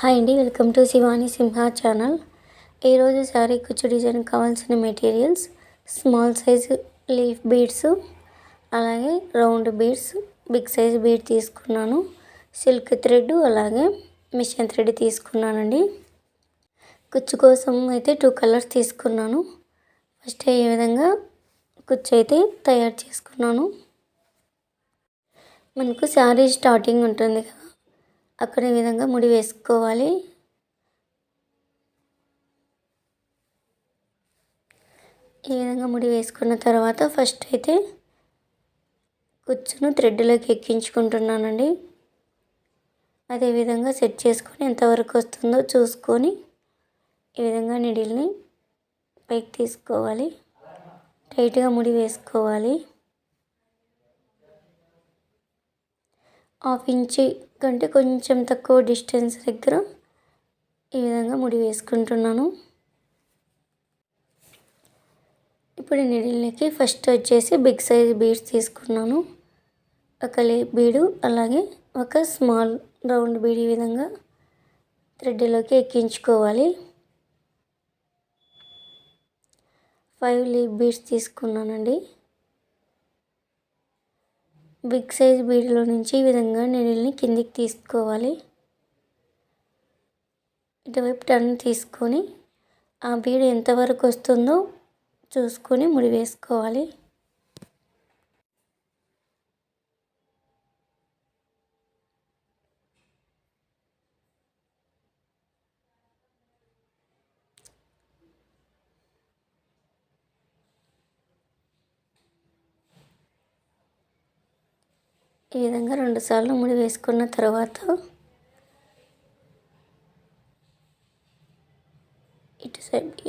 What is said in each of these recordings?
Hi అండి welcome to Shivani Simha channel ఈరోజు శారీ కుచ్చు డిజైన్ కావాల్సిన materials small size leaf beads అలాగే round beads big size bead తీసుకున్నాను. సిల్క్ థ్రెడ్ అలాగే మిషన్ థ్రెడ్ తీసుకున్నానండి. కుచ్చు కోసం అయితే టూ కలర్స్ తీసుకున్నాను. ఫస్ట్ ఈ విధంగా కుచ్చు అయితే తయారు చేసుకున్నాను. మనకు శారీ స్టార్టింగ్ ఉంటుంది కదా. అక్కడ ఈ విధంగా ముడి వేసుకోవాలి? ఈ విధంగా ముడి వేసుకున్న తర్వాత ఫస్ట్ అయితే కుచ్చును థ్రెడ్లోకి ఎక్కించుకుంటున్నానండి. అదేవిధంగా సెట్ చేసుకొని ఎంతవరకు వస్తుందో చూసుకొని ఈ విధంగా నిడిల్ని పైకి తీసుకోవాలి. టైట్గా ముడి వేసుకోవాలి. హాఫ్ ఇంచి కంటే కొంచెం తక్కువ డిస్టెన్స్ దగ్గర ఈ విధంగా ముడి వేసుకుంటున్నాను. ఇప్పుడు నీడిల్లోకి ఫస్ట్ వచ్చేసి బిగ్ సైజ్ బీడ్స్ తీసుకున్నాను. ఒక లే బీడు అలాగే ఒక స్మాల్ రౌండ్ బీడ్ ఈ విధంగా థ్రెడ్లోకి ఎక్కించుకోవాలి. ఫైవ్ లీప్ బీడ్స్ తీసుకున్నానండి. బిగ్ సైజ్ బీడ్లో నుంచి ఈ విధంగా నీళ్ళని కిందికి తీసుకోవాలి. ఇటువైపు టర్న్ తీసుకొని ఆ బీడ్ ఎంతవరకు వస్తుందో చూసుకొని ముడి వేసుకోవాలి. ఈ విధంగా రెండుసార్లు ముడి వేసుకున్న తర్వాత ఇటు సైడ్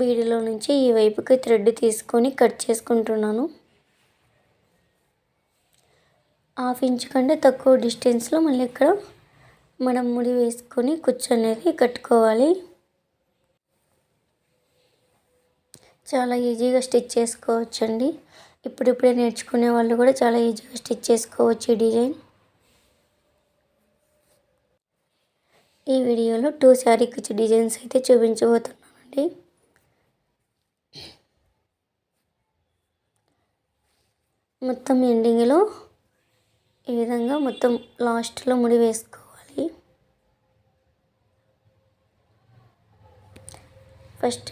బీడిలో నుంచి ఈ వైపుకి థ్రెడ్ తీసుకొని కట్ చేసుకుంటున్నాను. హాఫ్ ఇంచ్ కంటే తక్కువ డిస్టెన్స్లో మళ్ళీ ఇక్కడ మనం ముడి వేసుకొని కుచ్చు అనేది కట్టుకోవాలి. చాలా ఈజీగా స్టిచ్ చేసుకోవచ్చండి. ఇప్పుడిప్పుడే నేర్చుకునే వాళ్ళు కూడా చాలా ఈజీగా స్టిచ్ చేసుకోవచ్చు ఈ డిజైన్. ఈ వీడియోలో టూ శారీ కుచ్చు డిజైన్స్ అయితే చూపించబోతున్నానండి. మొత్తం ఎండింగ్లో ఈ విధంగా మొత్తం లాస్ట్లో ముడి వేసుకోవాలి. ఫస్ట్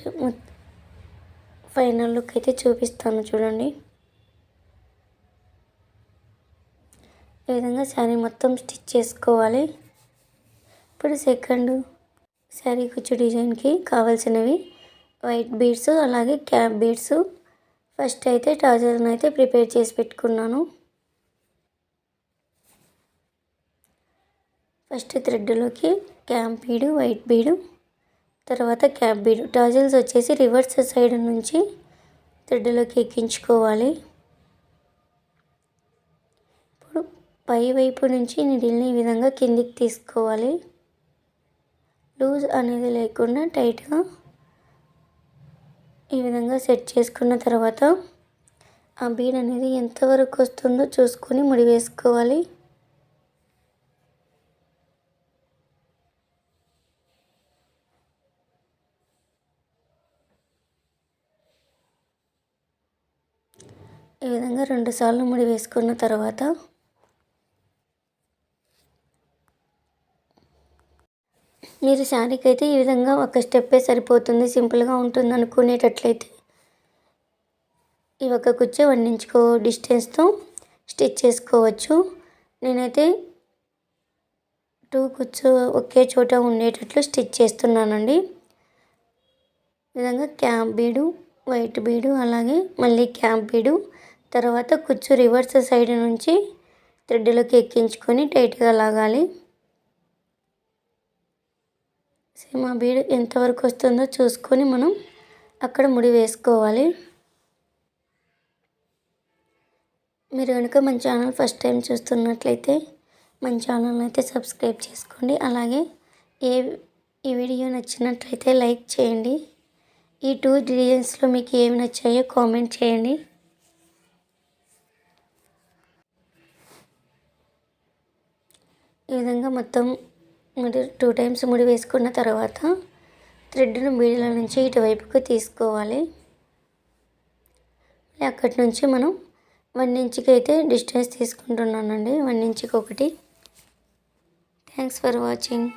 ఫైనల్ లుక్ అయితే చూపిస్తాను చూడండి. ఈ విధంగా శారీ మొత్తం స్టిచ్ చేసుకోవాలి. ఇప్పుడు సెకండ్ శారీ కుచ్చు డిజైన్కి కావాల్సినవి వైట్ బీడ్స్ అలాగే క్యాప్ బీడ్స్ ఫస్ట్ అయితే ట్రౌజర్ని అయితే ప్రిపేర్ చేసి పెట్టుకున్నాను. ఫస్ట్ థ్రెడ్లోకి క్యాంప్ బీడు వైట్ బీడు తర్వాత క్యాప్ బీడు ట్రౌజర్స్ వచ్చేసి రివర్స్ సైడ్ నుంచి థ్రెడ్లోకి ఎక్కించుకోవాలి. పై వైపు నుంచి నీడిల్ని ఈ విధంగా కిందికి తీసుకోవాలి. లూజ్ అనేది లేకుండా టైట్గా ఈ విధంగా సెట్ చేసుకున్న తర్వాత ఆ బీడ్ అనేది ఎంతవరకు వస్తుందో చూసుకొని ముడి వేసుకోవాలి. ఈ విధంగా రెండుసార్లు ముడి వేసుకున్న తర్వాత మీరు శారీకి అయితే ఈ విధంగా ఒక స్టెప్పే సరిపోతుంది సింపుల్గా ఉంటుంది అనుకునేటట్లయితే ఈ ఒక కుచ్చే వండించుకో డిస్టెన్స్తో స్టిచ్ చేసుకోవచ్చు. నేనైతే టూ కుచ్చు ఒకే చోట ఉండేటట్లు స్టిచ్ చేస్తున్నానండి. విధంగా క్యాంప్ బీడు వైట్ బీడు అలాగే మళ్ళీ క్యాంప్ బీడు తర్వాత కుచ్చు రివర్స్ సైడ్ నుంచి థ్రెడ్లోకి ఎక్కించుకొని టైట్గా లాగాలి. సేమ్ ఆ బీడ్ ఎంతవరకు వస్తుందో చూసుకొని మనం అక్కడ ముడి వేసుకోవాలి. మీరు కనుక మన ఛానల్ ఫస్ట్ టైం చూస్తున్నట్లయితే మన ఛానల్ అయితే సబ్స్క్రైబ్ చేసుకోండి. అలాగే ఏ ఈ వీడియో నచ్చినట్లయితే లైక్ చేయండి. ఈ టూ డిజైన్స్లో మీకు ఏమి నచ్చాయో కామెంట్ చేయండి. ఈ విధంగా మొత్తం టూ టైమ్స్ ముడి వేసుకున్న తర్వాత థ్రెడ్ను బీడల నుంచి ఇటువైపుకు తీసుకోవాలి. అక్కడి నుంచి మనం వన్ ఇంచ్కి అయితే డిస్టెన్స్ తీసుకుంటున్నానండి వన్ ఇంచ్కి ఒకటి. Thanks for watching.